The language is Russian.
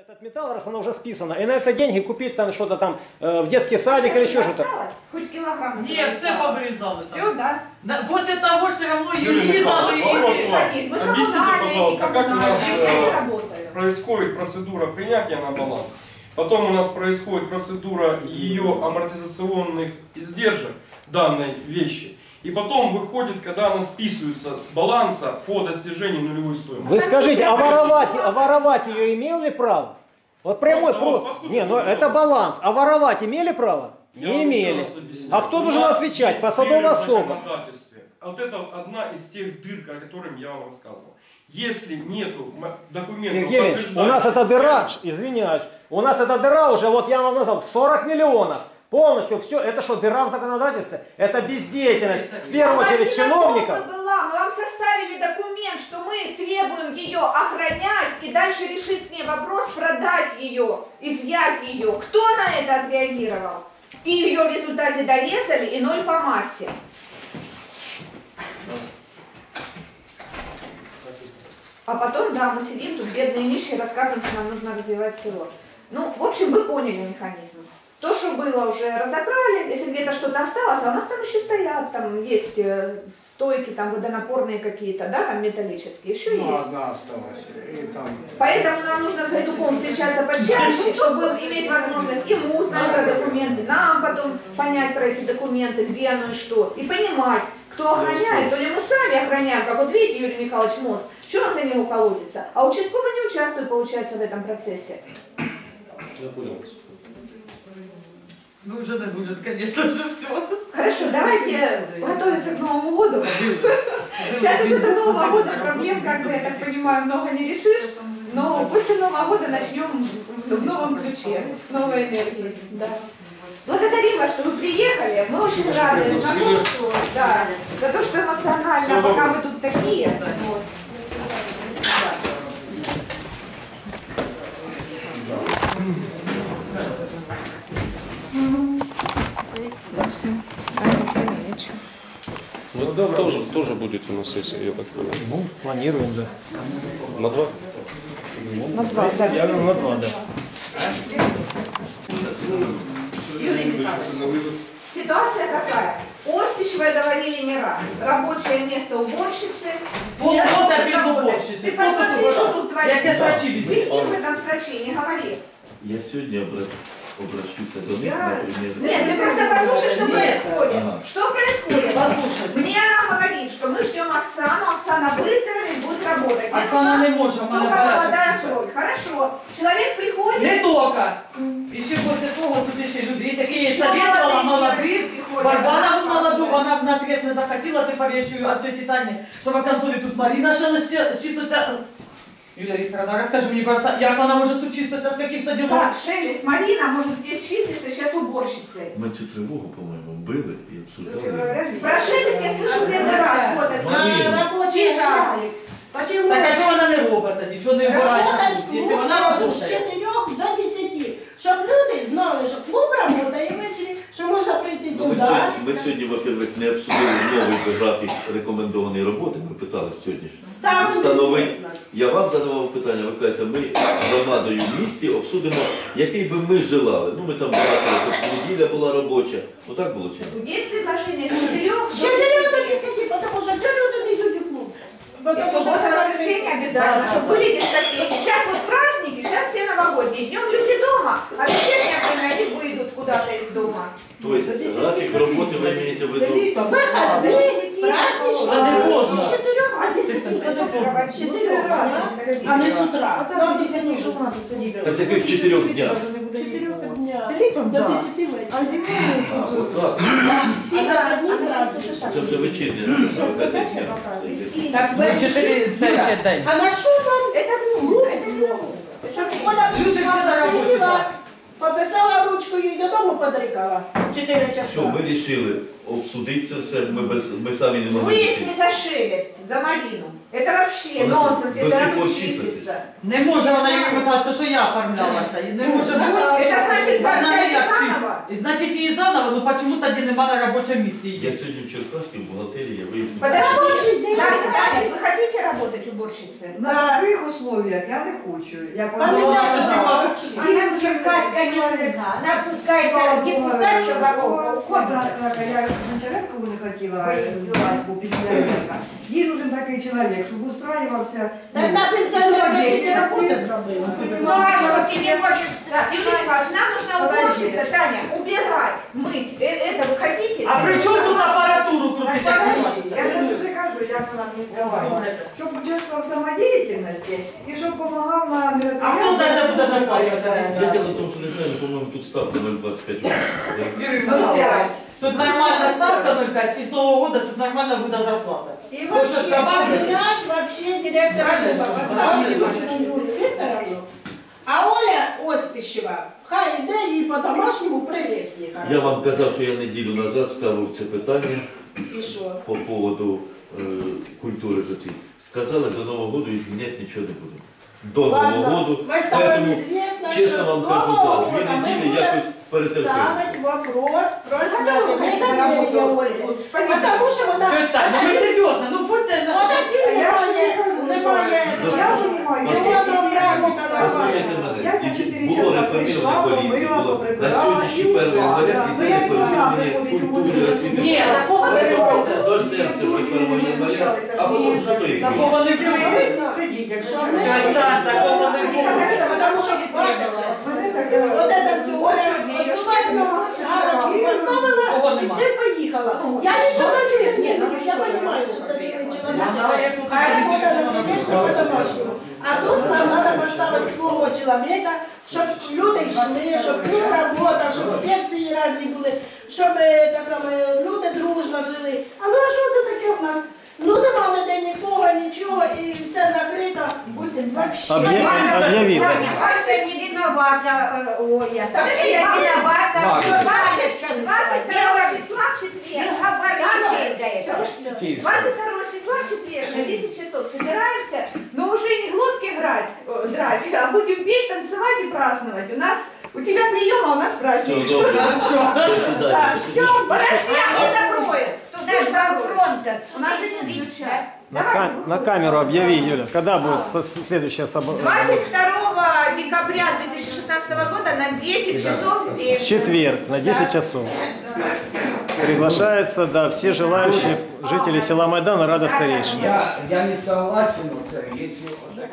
Этот металл, раз она уже списана, и на это деньги купить там что-то там э, в детский садик или еще что-то. Осталось? Хоть килограмм. Ні, все повирізали Все, там. да. На- После того ж все равно її Юрий різали Михайлович, і... вопрос вам. Механизмы Объясните, коммунальные, пожалуйста, как у нас, некоммунальные, все э, не работают. происходит процедура принятия на баланс. Потом у нас происходит процедура ее амортизационных издержек данной вещи. И потом выходит, когда она списывается с баланса по достижению нулевой стоимости. Вы скажите, а воровать, а воровать ее имел ли право? Вот прямой Просто, вот, просто. Не, ну это баланс. А воровать имели право? Я Не имели. А кто У должен отвечать? дыры в особа. законодательстве. Вот это вот одна из тех дыр, о которых я вам рассказывал. Если нету документов, Сергей Ильич, у нас эта дыра, извиняюсь, у нас эта дыра уже, вот я вам назвал, 40 миллионов. Полностью все, это что, дыра в законодательстве? Это бездеятельность, в первую очередь, чиновников. была, мы вам составили документ, что мы требуем ее охранять и дальше решить с ней вопрос, продать ее, изъять ее. Кто на это отреагировал? И ее в результате дорезали и ноль по массе. А потом, да, мы сидим тут, бедные нищие, рассказываем, что нам нужно развивать село. Ну, в общем, вы поняли механизм. То, что было, уже разобрали. Если где-то что-то осталось, а у нас там еще стоят, там есть э, стойки, там водонапорные какие-то, да, там металлические, еще Ну, есть. одна осталась. И там Поэтому нам нужно с Гайдуком встречаться почаще, чтобы иметь возможность ему узнать про документы, нам потом понять про эти документы, где оно и что, и понимать, кто охраняет, то ли мы сами охраняем, как вот видите, Юрий Михайлович Мост, что он за него колотится, а участковый не участвует, получается, в этом процессе. Ну вже не дуже, звісно, вже все. Хорошо, давайте готовиться к Новому году. Сейчас уже до Нового года проблем, как бы, я так понимаю, много не решишь. Но после Нового года начнем в новом ключе, с новой энергией. Да. Благодарим вас, что вы приехали. Мы очень рады знакомству. Да. За то, что эмоционально, Всего пока вы тут такие. Вот. Ну, да, тоже, тоже будет у нас сессия, я так понял. Ну, планируем, да. На два? На два, Я говорю, на два, да. Юрий Михайлович, ситуация какая? Оспищевая говорили не раз. Рабочее место уборщицы. Полгода без уборщицы. Ты посмотри, что тут Як я творится. срачі висить. Сидим в этом не говори. Я сегодня обра- обращусь до них, Я- например. Нет, ты просто послушай, что происходит. Что происходит? Работать. Мне Оксана не може, в мене Только молодая гаряча. кровь. Хорошо. Человек приходит. Не тока. І ще після того тут ще люди, є, які Ще советувала молоді молодих, Барбанову молоду, розказує. вона на крест не захотіла, тепер я чую от теті Тані, що в концові тут Маріна шелест чиститься. Юлія Вікторовна, розкажи мені, просто, як вона може тут чиститися з яких-то ділок? Так, Шелест, Марина может здесь числиться сейчас уборщицей. Мы цю тривогу, по-моему, били и обсуждали. Почему? Так а чого вона не робить тоді? Чого не вбирається Работать тут? Якщо вона працює. 4 до 10. Щоб люди знали, що клуб працює ввечері, що можна прийти Ну, ми, сюди. сьогодні, ми сьогодні, во-первых, не обсудили новий графік рекомендованої роботи, ми питали сьогодні. що незвісність. Я вам задавав питання, ви кажете, ми громадою в місті обсудимо, який би ми желали. Ну, ми там балакали, щоб неділя була робоча. Ну так було чи ні? Есть предложение с 4 до 10, тому суббота, це воскресенье обязательно, чтобы были дискотеки. Сейчас вот праздники, сейчас все новогодние. Днем люди дома, а вечернее время они выйдут куда-то из дома. Тобто графік роботи ви маєте в виду. Виходи, праздничні. Це не поздно. З 4 до 10. З 4 а не з утра. До 10. Так з яких чотирьох днів? З 4 дня. Це літом, До так. 10 вечора. А зимою А, от так. Всі вихідні праздничні. Це вже вечірня п'ятниця. Так, ви чотири це ще день. А на що вам Это глупо, это не глупо. Щоб Оля Люди всі на роботі, сиділа, так. пописала ручкою і додому подрикала. Чотири Все, часа. ми вирішили обсудити це все, ми, без, ми самі не могли. Выясни вирішити. за шелест, за Марину. Это вообще Она нонсенс, до если сих она пор тут числится. числится. Не може вона Юрій Михайлович, то що я оформлялася. І Не може бути. Это значит, Вона не взяли як заново. И значит, ее заново, ну, но почему-то нема на рабочем месте Я есть. сегодня в Черкасске в бухгалтерии я выяснил. Подожди, Рабочий день. Дарья, вы хотите работать уборщицей? На таких условиях я не хочу. Я Наша тема вообще. Она черкать, конечно, она пускает депутат, что такого. Я Гончаренкову не хотіла бо пенсіонерка. Їй нужен такий чоловік, щоб устраювався. Та э, пенсионерка молодець, себе роботу зробила. Ну, раз вот ты не хочешь, нам нужна уборщица, Таня. убирать, мыть. Э, Это вы хотите? А при чому тут апаратуру крутить? як ви Подожди, Я бачите? же вже кажу, як вона мені сказала. Щоб участвував в самодеятельності і щоб допомагав на А хто за це буде Я заплачувати? дело в том, что не знаю, по-моему, тут ставка 0,25 рублей. Юрій Ну, Михайлович, пять. Тут нормальна ставка 0,5, і з Нового года тут нормально буде зарплата. И Может, вообще добавить? поменять вообще директора Правильно, клуба, что поставили добавили? Юлию Викторовну, а Оля Оспищева, хай іде і по-домашньому привезли. Я вам казав, що я неділю назад ставив це питання І що? по поводу е, культури житті. Сказали, до Нового року і зміняти нічого не будемо. До Нового Ладно, року. ви стали Поэтому, чесно що вам кажу, Нового так, дві ми неділі будемо якось Ставить вопрос про снятие работы. Потому что вона... Чуть так, ну ми серйозно, ну будьте на... Вона Я ж не кажу, Я вже не маю. Я одного разу Послухайте нормально. мене. Я на 4 часа пришла, помила, поприбирала и сьогоднішній перший ушла. Ну, я ідеї формування ходити у культури Нет, такого не робите. Дождемся вже формування варіант, а потім що то їх. Такого не було. Якщо ми так, такого не буде. Тому що от це е, сьогодні галочки поставила і все поїхала. Я нічого не розумію, я розумію, що це чоловік чоловік. А робота на приміщення по-домашньому. А тут нам треба поставити свого чоловіка, щоб люди йшли, щоб він працював, щоб секції різні були, щоб е, Объяви- объяви, да. Партия не виновата. э, Оля. Так, Ладно. виновата. Ладно. Кто знает, что 22 числа четверг. говорите до этого. 22 числа в четверг на 10 часов собираемся, но уже не глотки грать, э, драть, а будем петь, танцевать и праздновать. У нас, у тебя прием, а у нас Все, праздник. добре. До Так, свидання. ждем, подожди, а не закроет. Вам фронта. У нас же не включают. На, Давайте, ка- на камеру объяви, Юля, когда будет со- следующее событие? 22 декабря 2016 года на 10 часов здесь. Четверг на 10 Да. часов. Приглашаются, да, все желающие жители села Майдана, Рада Старейшина. Я, я не согласен, оце, якщо отак